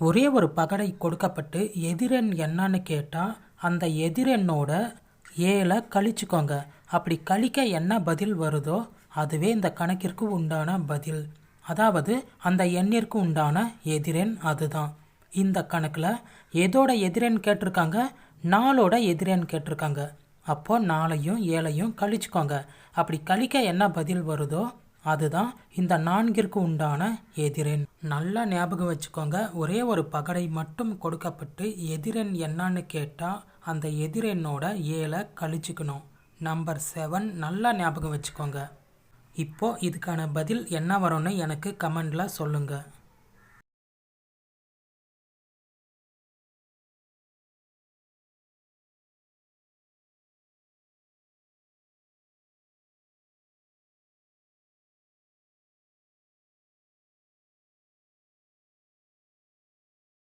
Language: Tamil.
ஒரே ஒரு பகடை கொடுக்கப்பட்டு எதிரெண் என்னன்னு கேட்டால் அந்த எதிரெண்ணோட ஏழை கழிச்சுக்கோங்க. அப்படி கழிக்க என்ன பதில் வருதோ அதுவே இந்த கணக்கிற்கு உண்டான பதில். அதாவது அந்த எண்ணிற்கு உண்டான எதிரெண் அதுதான். இந்த கணக்கில் எதோட எதிரெண் கேட்டிருக்காங்க நாளோட எதிரெண் கேட்டிருக்காங்க. அப்போ நாளையும் ஏழையும் கழிச்சுக்கோங்க. அப்படி கழிக்க என்ன பதில் வருதோ அதுதான் இந்த நான்கிற்கு உண்டான எதிரெண் நல்லா ஞாபகம் வச்சுக்கோங்க ஒரே ஒரு பகடை மட்டும் கொடுக்கப்பட்டு எதிரெண் என்னன்னு கேட்டால் அந்த எதிரெண்ணோட ஏழை கழிச்சுக்கணும். நம்பர் செவன் நல்லா ஞாபகம் வச்சுக்கோங்க. இப்போ இதுக்கான பதில் என்ன வரும்னு எனக்கு கமெண்டில் சொல்லுங்கள்